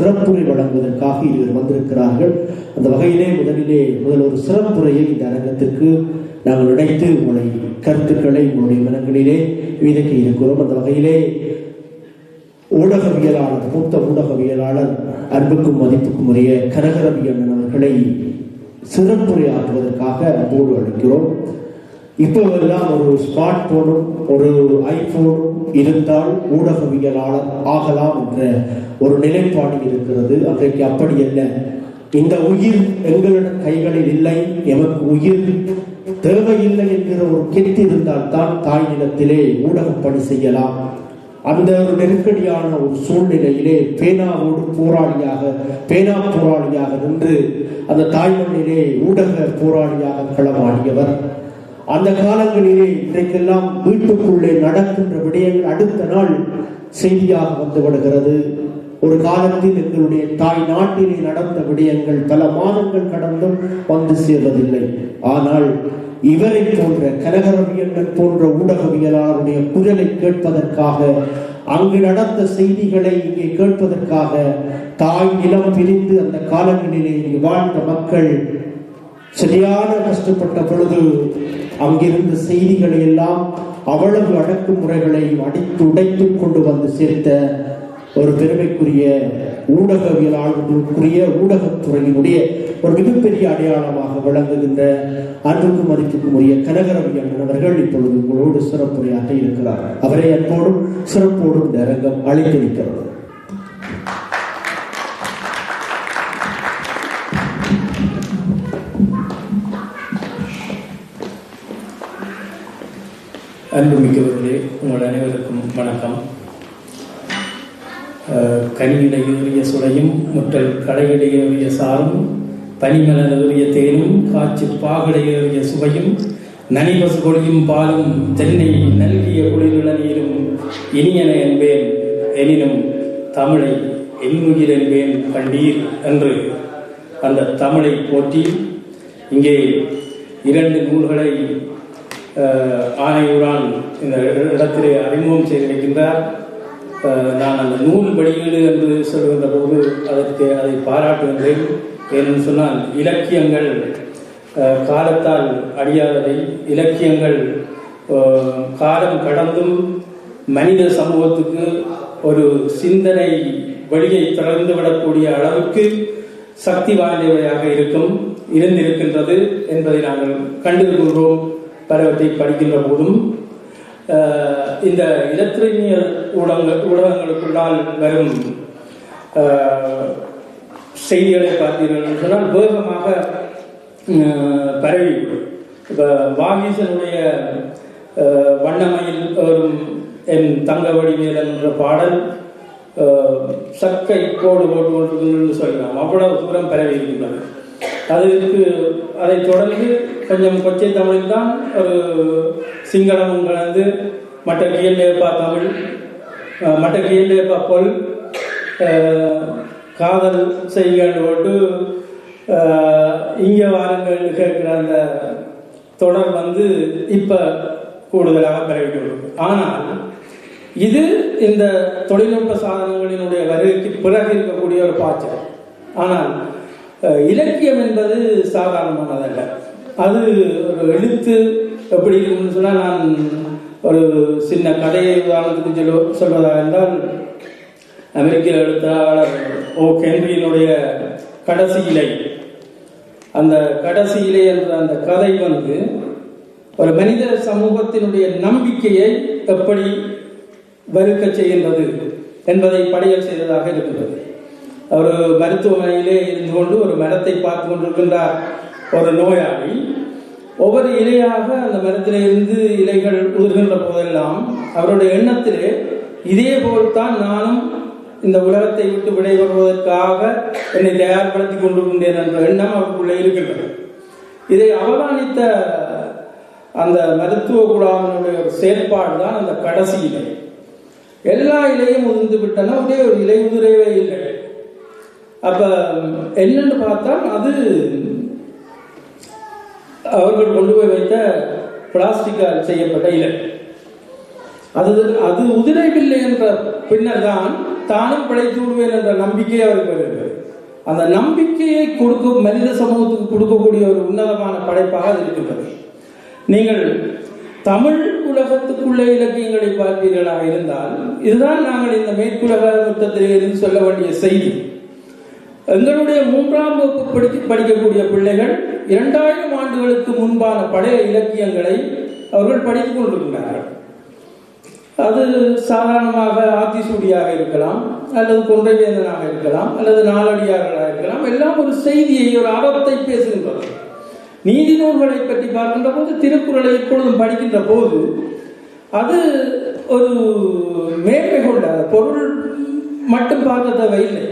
சிறப்புரை வழங்குவதற்காக இவர் வந்திருக்கிறார்கள். அந்த வகையிலே முதலிலே முதல் ஒரு சிறப்புரையை இந்த அரங்கத்திற்கு நாங்கள் நினைத்து உங்களை கருத்துக்களை உங்களுடைய மனங்களிலே விதைக்க இருக்கிறோம். அந்த வகையிலே ஊடகவியலாளர் மூத்த ஊடகவியலாளர் அன்புக்கும் மதிப்புக்கும் உரிய கனகரவியண்ணன் அவர்களை சிறப்புரையாற்றுவதற்காக அன்போடு அழைக்கிறோம். இப்போதெல்லாம் ஒரு ஸ்மார்ட் போனும் ஒரு ஐபோனும் இருந்தால் ஊடகவியலாளர் ஆகலாம் என்ற ஒரு நிலைப்பாடு இருக்கிறது. அன்றைக்கு அப்படி அல்ல இந்த உயிர் எங்களிடம் கைகளில் இல்லை எமக்கு உயிர் தேவையில்லை என்கிற ஒரு கெட்டு இருந்தால் தான் தாய் நிலத்திலே ஊடகம் பணி செய்யலாம். அந்த ஒரு நெருக்கடியான ஒரு சூழ்நிலையிலே பேனாவோடு போராளியாக பேனா போராளியாக நின்று அந்த தாய்மண்ணிலே ஊடக போராளியாக களமாடியவர் அந்த காலங்களிலே இன்றைக்கெல்லாம் வீட்டுக்குள்ளே நடக்கின்ற விடயங்கள் அடுத்த நாள் செய்தியாக வந்து விடுகிறது. ஒரு காலத்தில் எங்களுடைய தாய் நாட்டிலே நடந்த விடயங்கள் பல மாதங்கள் கடந்தும் வந்து சேர்வதில்லை. ஆனால் இவரை போன்ற கனகரவியங்கள் போன்ற ஊடகவியலாளருடைய குரலை கேட்பதற்காக அங்கு நடந்த செய்திகளை இங்கே கேட்பதற்காக தாய் நிலம் பிரிந்து அந்த காலங்களிலே வாழ்ந்த மக்கள் சரியான கஷ்டப்பட்ட பொழுது அங்கிருந்த செய்திகளை எல்லாம் அவ்வளவு அடக்குமுறைகளை அடித்து உடைத்துக் கொண்டு வந்து சேர்த்த ஒரு பெருமைக்குரிய ஊடகவியலாளர்களுக்குரிய ஊடகத்துறையினுடைய ஒரு மிகப்பெரிய அடையாளமாக விளங்குகின்ற அன்புக்கும் மதிப்புக்கும் உரிய கனகரவி அவர்கள் இப்பொழுது உங்களோடு சிறப்புரையாக இருக்கிறார். அவரை அன்போடும் சிறப்போடும் இந்த அரங்கம் அழைத்திருக்கிறது அன்புமிக்கவர்களே உங்கள் அனைவருக்கும் வணக்கம். அஹ், சுளையும் முற்றல் கடையிடையுரிய சாரும் பனிமலருடைய தேனும் காய்ச்சி பாகடையுரிய சுவையும் நனிபசு கொடியும் பாலும் தென்னை நல்கிய குளிருள நீரும் இனியன என்பேன் எனினும் தமிழை எண்ணுயிர் என்பேன் கண்டீர் என்று அந்த தமிழை போற்றி இங்கே இரண்டு நூல்களை ஆணையுடன் இந்த இடத்திலே அறிமுகம் செய்திருக்கின்றார் நான் அந்த நூல் வெளியீடு என்று சொல்கின்ற போது அதற்கு அதை பாராட்டுகின்றேன். ஏனென்று சொன்னால் இலக்கியங்கள் காலத்தால் அழியாதவை இலக்கியங்கள் காலம் கடந்தும் மனித சமூகத்துக்கு ஒரு சிந்தனை வழியை திறந்து விடக்கூடிய அளவுக்கு சக்தி வாய்ந்தவையாக இருக்கும் இருந்திருக்கின்றது என்பதை நாங்கள் கண்டிருக்கின்றோம். பருவத்தை படிக்கின்ற போதும் இந்த இலத்திரனியல் ஊடகங்கள் ஊடகங்களுக்குள்ளால் வரும் செய்திகளை பார்த்தீர்கள் என்று சொன்னால் வேகமாக பரவி இப்போ வாகீசனுடைய வண்ணமையில் வரும் என் தங்க வடிவேல் என்ற பாடல் சக்கை கோடு போட்டு கொண்டிருக்கிறது சொல்லலாம். அவ்வளவு தூரம் பரவி இருக்கின்றது. அதற்கு அதைத் தொடர்ந்து கொஞ்சம் கொச்சை தமிழில் தான் ஒரு சிங்களமும் கலந்து மற்ற கியல்லேப்பா தமிழ் மற்ற கியல்லேப்பா பொல் காதல் செய்யுங்கள் போட்டு இங்கே வாருங்கள் கேட்குற அந்த தொடர் வந்து இப்போ கூடுதலாக பரவிக்கொண்டிருக்கு ஆனால் இது இந்த தொழில்நுட்ப சாதனங்களினுடைய வருகைக்கு பிறகு இருக்கக்கூடிய ஒரு பாய்ச்சல் ஆனால் இலக்கியம் என்பது சாதாரணமானதல்ல. அது ஒரு எழுத்து எப்படி இருக்கும்னு சொன்னால் நான் ஒரு சின்ன கதையை உதாரணத்துக்கு சொல்ல சொல்வதாக இருந்தால் அமெரிக்க எழுத்தாளர் ஓ. கென்ரியினுடைய கடைசி இலை. அந்த கடைசி இலை என்ற அந்த கதை வந்து ஒரு மனித சமூகத்தினுடைய நம்பிக்கையை எப்படி வறுக்க செய்கின்றது என்பதை படையல் செய்ததாக இருக்கின்றது. அவர் மருத்துவமனையிலே இருந்து கொண்டு ஒரு மரத்தை பார்த்து கொண்டிருக்கின்றார். ஒரு நோயாளி ஒவ்வொரு இலையாக அந்த மரத்திலிருந்து இலைகள் உதிர்கின்ற போதெல்லாம் அவருடைய எண்ணத்திலே இதே போல்தான் நானும் இந்த உலகத்தை விட்டு விடைபெறுவதற்காக என்னை தயார்படுத்திக் கொண்டிருக்கின்றேன் என்ற எண்ணம் அவருக்குள்ளே இருக்கின்றது. இதை அவதானித்த அந்த மருத்துவ குழாமினுடைய ஒரு செயற்பாடு தான் அந்த கடைசி இலை. எல்லா இலையும் உதிர்ந்து விட்டன ஒரே ஒரு இலை உதிரவே இல்லை. அப்ப என்னன்னு பார்த்தா அது அவர்கள் கொண்டு போய் வைத்த பிளாஸ்டிக்கால் செய்யப்பட்ட இலை. அது அது உதிரவில்லை என்ற பின்னர் தான் தானும் பிழைத்து விடுவேன் என்ற நம்பிக்கை அவருக்கு வருகிறது. அந்த நம்பிக்கையை கொடுக்கும் மனித சமூகத்துக்கு கொடுக்கக்கூடிய ஒரு உன்னதமான படைப்பாக அது இருக்கின்றது. நீங்கள் தமிழ் உலகத்துக்குள்ள இலக்கியங்களை பார்ப்பீர்களாக இருந்தால் இதுதான் நாங்கள் இந்த மேற்குலக இருந்து சொல்ல வேண்டிய செய்தி. எங்களுடைய மூன்றாம் வகுப்பு படிக்க படிக்கக்கூடிய பிள்ளைகள் இரண்டாயிரம் ஆண்டுகளுக்கு முன்பான பழைய இலக்கியங்களை அவர்கள் படித்துக் கொண்டிருக்கிறார்கள். அது சாதாரணமாக ஆத்திசூடியாக இருக்கலாம் அல்லது கொன்றைவேந்தனாக இருக்கலாம் அல்லது நாளடியார்களாக இருக்கலாம். எல்லாம் ஒரு செய்தியை ஒரு அறத்தை பேசுகின்றது. நீதி நூல்களை பற்றி பார்க்கின்ற போது திருக்குறளை எப்பொழுதும் படிக்கின்ற போது அது ஒரு மேன்மை கொண்ட பொருள் மட்டும் பார்க்க தேவையில்லை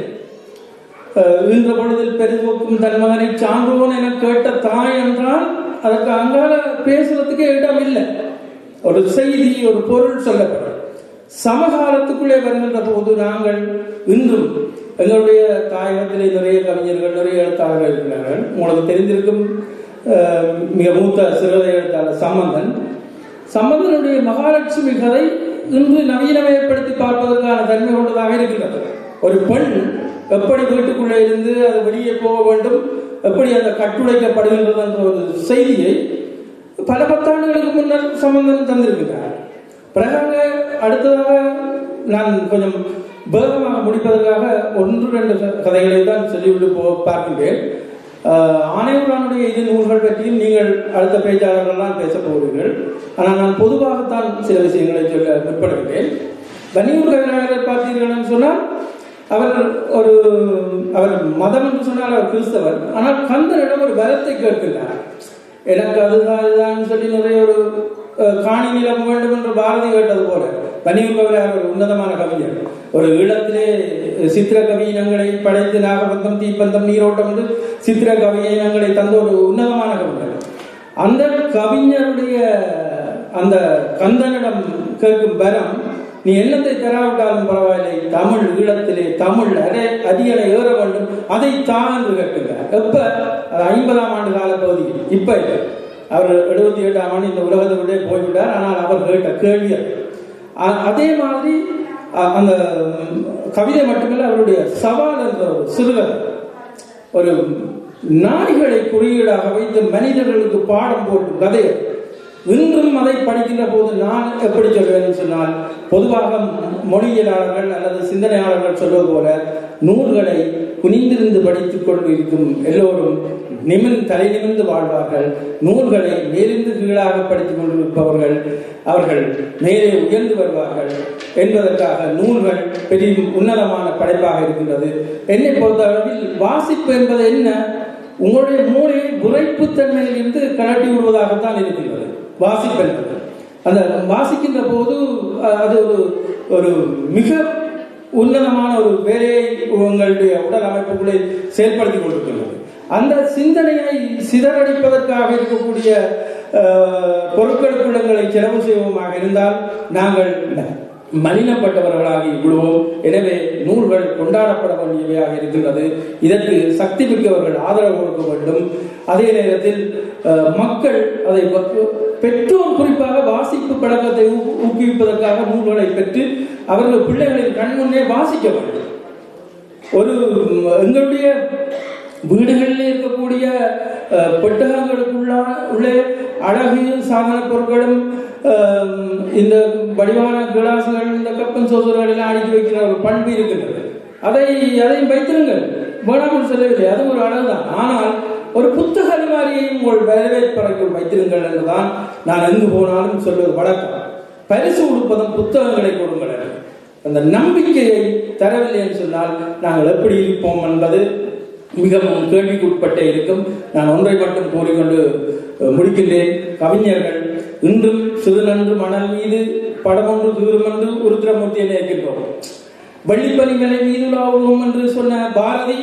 ஈன்ற பொழுதில் பெரும்போக்கும் தன் மகனை சான்றோன் என கேட்ட தாய் என்றால் அதற்கு அங்கால பேசுறதுக்கு இடம் இல்லை. ஒரு செய்தி ஒரு பொருள் சொல்லப்படும். சமகாலத்துக்குள்ளே வருகின்ற போது நாங்கள் இன்றும் எங்களுடைய தாயகத்திலே நிறைய கவிஞர்கள் நிறைய எழுத்தாளர்கள் இருக்கிறார்கள். உங்களுக்கு தெரிந்திருக்கும் மிக மூத்த சிறுகதை எழுத்தாளர் சம்பந்தன். சம்பந்தனுடைய மகாலட்சுமி கதை இன்று நவீனமயப்படுத்தி பார்ப்பதற்கான தன்மை கொண்டதாக இருக்கிறது ஒரு பெண் எப்படி வீட்டுக்குள்ளே இருந்து அது வெளியே போக வேண்டும் எப்படி அந்த கட்டுடைக்கப்படுகின்றது என்ற ஒரு செய்தியை பல பத்தாண்டுகளுக்கு முன்னர் சம்பந்தம் தந்திருக்கிறார். பிறகாக அடுத்ததாக நான் கொஞ்சம் வேகமாக முடிப்பதற்காக ஒன்று ரெண்டு கதைகளை தான் சொல்லிவிட்டு போ பார்க்கின்றேன். ஆஹ் ஆணையரானுடைய இது நூல்கள் பற்றியும் நீங்கள் அடுத்த பேச்சாளர்கள்லாம் பேச போகிறீர்கள். ஆனால் நான் பொதுவாகத்தான் சில விஷயங்களை சொல்ல முற்படுகிறேன் வன்னியூர் கவிஞர்கள் பார்த்தீர்கள் சொன்னால் அவர் ஒரு அவர் மதம் என்று சொன்னால் அவர் கிறிஸ்தவர். ஆனால் கந்தனிடம் ஒரு பலத்தை கேட்கின்றார். எனக்கு அதுதான் இதுதான் சொல்லி நிறைய ஒரு காணி நிலம் வேண்டும் என்று பாரதி கேட்டது போல. பனியூர் ஒரு உன்னதமான கவிஞர். ஒரு ஈழத்திலே சித்திர கவியினங்களை படைத்து நாகபந்தம் தீப்பந்தம் நீரோட்டம் என்று சித்திர கவியினங்களை தந்த ஒரு உன்னதமான கவிஞர். அந்த கவிஞருடைய அந்த கந்தனிடம் கேட்கும் பரம் நீ என்னத்தை தராவிட்டாலும் பரவாயில்லை. தமிழ் ஈழத்திலே தமிழ் அரை அதிகளை ஏற வேண்டும். அதை தான் என்று கேட்கிறார் எப்ப? அது ஐம்பதாம் ஆண்டு கால பகுதியில் இப்ப அவர் எழுபத்தி எட்டாம் ஆண்டு இந்த உலகத்தை விட்டே போய்விட்டார். ஆனால் அவர் கேட்ட கேள்வி அதே. மாதிரி அந்த கவிதை மட்டுமல்ல அவருடைய சவால் என்ற ஒரு சிறுகதை ஒரு நாய்களை குறியீடாக வைத்து மனிதர்களுக்கு பாடம் போட்டு கதை இன்றும் அதை படிக்கின்ற போது நான் எப்படி சொல்வேன் சொன்னால் பொதுவாக மொழியியலாளர்கள் அல்லது சிந்தனையாளர்கள் சொல்வது போல நூல்களை குனிந்திருந்து படித்துக் கொண்டு இருக்கும் எல்லோரும் நிமிர் தலை நிமிர்ந்து வாழ்வார்கள். நூல்களை மேலிருந்து கீழாக படித்துக் கொண்டிருப்பவர்கள் அவர்கள் மேலே உயர்ந்து வருவார்கள் என்பதற்காக நூல்கள் பெரிய உன்னதமான படைப்பாக இருக்கின்றது. என்னை பொறுத்தளவில் வாசிப்பு என்பது என்ன? உங்களுடைய மூளையை விரைப்புத்தன்மையில் இருந்து கலட்டி விடுவதாகத்தான் இருக்கின்றது. வாசிப்பல் அந்த வாசிக்கின்ற போது அது ஒரு ஒரு மிக உன்னதமான ஒரு வேலையை உங்களுடைய உடல் அமைப்புகளை செயல்படுத்தி கொண்டிருக்கிறது. அந்த சிந்தனையை சிதறடிப்பதற்காக இருக்கக்கூடிய அஹ், பொருட்களுக்குள்ளங்களை செலவு செய்வோமாக இருந்தால் நாங்கள் மலினப்பட்டவர்களாக விடுவோம் எனவே நூல்கள் கொண்டாடப்பட வேண்டியவையாக இருக்கின்றது. இதற்கு சக்தி மிக்கவர்கள் ஆதரவு கொடுக்க வேண்டும். அதே நேரத்தில் அஹ், மக்கள் அதை பெற்றோர் குறிப்பாக வாசிப்பு பழக்கத்தை ஊக்குவிப்பதற்காக நூல்களை பெற்று அவர்கள் பிள்ளைகளின் கண்முன்னே வாசிக்க வேண்டும். ஒரு எங்களுடைய வீடுகளில் இருக்கக்கூடிய அஹ், உள்ளே அழகு சாதன பொருட்களும் இந்த வடிவான கிளாசுகள் இந்த கப்பன் சோசர்கள் எல்லாம் அடுக்கி வைக்கிற ஒரு பண்பு இருக்கின்றது. அதை அதையும் வைத்திருங்கள். வேணாமல் சொல்லவில்லை அது ஒரு அழகு தான் ஆனால் ஒரு புத்தக அலுமாரியையும் உங்கள் வரவேற்பறைக்குள் வைத்திருங்கள் என்றுதான் நான் எங்கு போனாலும் சொல்வது வழக்கம். பரிசு கொடுப்பதும் புத்தகங்களை கொடுங்கள் அந்த நம்பிக்கையை தரவில்லை என்று சொன்னால் நாங்கள் எப்படி இருப்போம்? என்பது மிகவும் கேள்விக்குட்பட்டே இருக்கும். நான் ஒன்றை மட்டும் கூறிக்கொண்டு முடிக்கின்றேன். கவிஞர்கள் இன்றும் சிறுநன்று மணல் மீது படம் ஒன்று தூரம் என்று உருத்திரமூர்த்தியை நினைக்கின்றோம் வெள்ளிப்பனி மீதுலாவோம் என்று சொன்ன பாரதி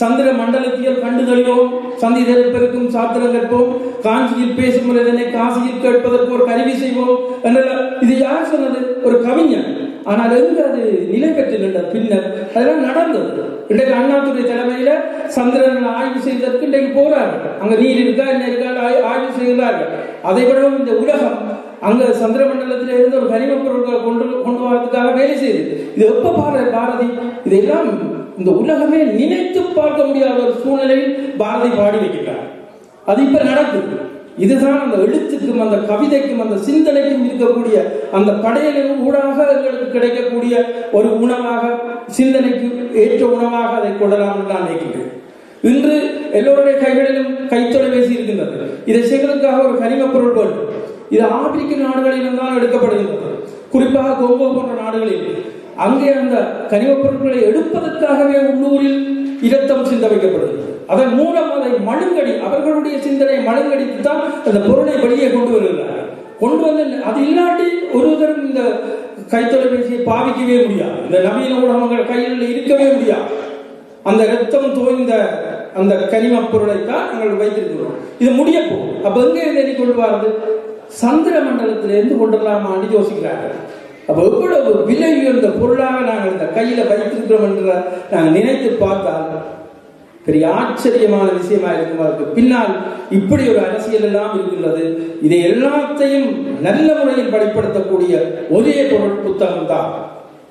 சந்திர மண்டலத்தியல் கண்டுதலியோம் சந்திதரை பெருக்கும் சாத்திரம் கற்போம் காஞ்சியில் பேசும் முறைதனை காசியில் கேட்பதற்கு ஒரு கருவி செய்வோம். என்றெல்லாம் இது யார் சொன்னது? ஒரு கவிஞன். ஆனால் எங்கு அது நிலை பெற்று நின்ற பின்னர் அதெல்லாம் நடந்தது. இன்றைக்கு அண்ணாத்துறை தலைமையில சந்திரன் ஆய்வு செய்வதற்கு இன்றைக்கு போறார்கள். அங்க நீர் இருக்கா என்ன இருக்கா ஆய்வு செய்கிறார்கள். அதை விடவும் இந்த உலகம் அங்க சந்திர சந்திரமண்டலத்தில இருந்து ஒரு கனிம பொருட்களை கொண்டு கொண்டு வரதுக்காக வேலை செய்யுது இது எப்ப பாரு பாரதி? இதெல்லாம் இந்த உலகமே நினைத்து பார்க்க முடியாத ஒரு சூழ்நிலையில் பாரதி பாடி வைக்கிறார். அது இப்ப நடக்குது இதுதான் அந்த எழுத்துக்கும் அந்த கவிதைக்கும் அந்த சிந்தனைக்கும் இருக்கக்கூடிய அந்த படையலின் ஊடாக எங்களுக்கு கிடைக்கக்கூடிய ஒரு உணவாக சிந்தனைக்கு ஏற்ற உணவாக அதை கொள்ளலாம் என்று நான் நினைக்கிறேன் இன்று எல்லோருடைய கைகளிலும் கைத்தொலைபேசி இருக்கின்றது. இதை செய்வதற்காக ஒரு கனிம பொருள் வேண்டும் இது ஆப்பிரிக்க நாடுகளிலும் தான் எடுக்கப்படுகின்றது. குறிப்பாக கொங்கோ போன்ற நாடுகளில். அங்கே அந்த கனிமப் பொருட்களை எடுப்பதற்காகவே உள்ளூரில் இரத்தம் சிந்த வைக்கப்படுகிறது. அதன் மூலம் அதை மழுங்கடி அவர்களுடைய சிந்தனை மழுங்கடித்து தான் அந்த பொருளை வெளியே கொண்டு வருகிறார்கள். கொண்டு வந்து அது இல்லாட்டி ஒருவரும் இந்த கைத்தொலைபேசியை பாவிக்கவே முடியாது. இந்த நவீன ஊடகங்கள் கையில் இருக்கவே முடியாது. அந்த ரத்தம் தோய்ந்த அந்த கனிமப் பொருளை தான் நாங்கள் வைத்திருக்கிறோம். இது முடிய போகும் அப்ப எங்க இருந்து எண்ணிக்கொள்வார்கள் சந்திர மண்டலத்திலிருந்து கொண்டுலாமான்னு யோசிக்கிறார்கள். அப்ப எவ்வளவு விலை உயர்ந்த பொருளாக நாங்கள் இந்த கையில வைத்திருக்கிறோம் என்ற நாங்கள் நினைத்து பார்த்தால் பெரிய ஆச்சரியமான விஷயமா இருக்கும் அதற்கு பின்னால் இப்படி ஒரு அரசியல் எல்லாம் இருக்கின்றது. இதை எல்லாத்தையும் நல்ல முறையில் வெளிப்படுத்தக்கூடிய ஒரே பொருள் புத்தகம் தான்.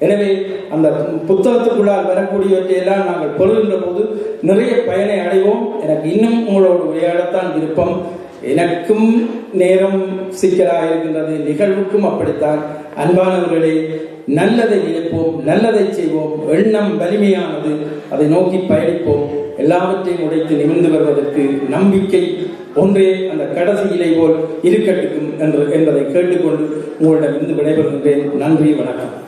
எனவே அந்த புத்தகத்துக்குள்ளால் வரக்கூடியவற்றை எல்லாம் நாங்கள் பொருள்கின்ற போது நிறைய பயனை அடைவோம். எனக்கு இன்னும் உங்களோடு உரையாடத்தான் விருப்பம். எனக்கும் நேரம் சிக்கலாக இருக்கின்றது. நிகழ்வுக்கும் அப்படித்தான். அன்பானவர்களே நல்லதை நினைப்போம் நல்லதை செய்வோம். எண்ணம் வலிமையானது. அதை நோக்கி பயணிப்போம். எல்லாவற்றையும் உடைத்து நிமிர்ந்து வருவதற்கு நம்பிக்கை ஒன்றே அந்த கடைசி இலை போல் இருக்கட்டும் என்று என்பதை கேட்டுக்கொண்டு உங்களிடமிருந்து விடைபெறுகின்றேன். நன்றி வணக்கம்.